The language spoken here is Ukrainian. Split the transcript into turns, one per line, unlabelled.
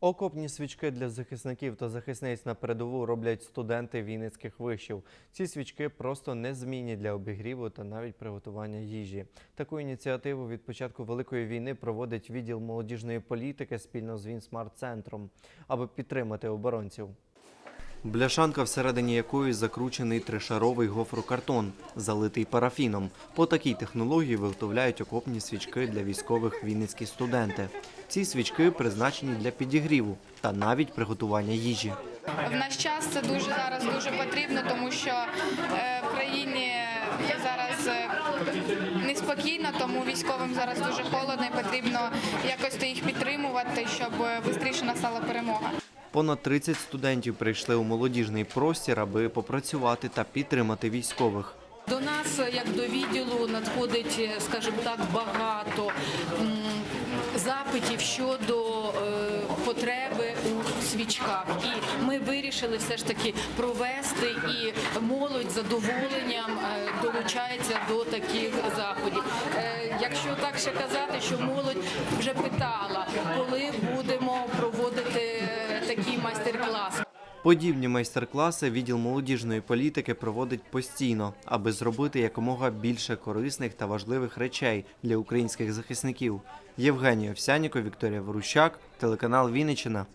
Окопні свічки для захисників та захисниць на передову роблять студенти вінницьких вишів. Ці свічки просто незмінні для обігріву та навіть приготування їжі. Таку ініціативу від початку великої війни проводить відділ молодіжної політики спільно з Вінсмарт-центром, аби підтримати оборонців. Бляшанка, всередині якої закручений тришаровий гофрокартон, залитий парафіном. По такій технології виготовляють окопні свічки для військових вінницькі студенти. Ці свічки призначені для підігріву та навіть приготування їжі.
В наш час це дуже зараз дуже потрібно, тому що е, в країні зараз е, неспокійно, тому військовим зараз дуже холодно і потрібно якось їх підтримувати, щоб швидше настала перемога.
Понад 30 студентів прийшли у молодіжний простір, аби попрацювати та підтримати військових.
До нас, як до відділу, надходить, скажімо так, багато запитів щодо е, потреби у свічках. І ми вирішили все ж таки провести, і молодь з задоволенням е, долучається до таких заходів. Е, Якщо так ще казати, що молодь вже питала, коли будемо проводити майстер-клас.
Подібні майстер-класи відділ молодіжної політики проводить постійно, аби зробити якомога більше корисних та важливих речей для українських захисників. Євгенія Овсяніко, Вікторія Ворущак, телеканал Вінниччина.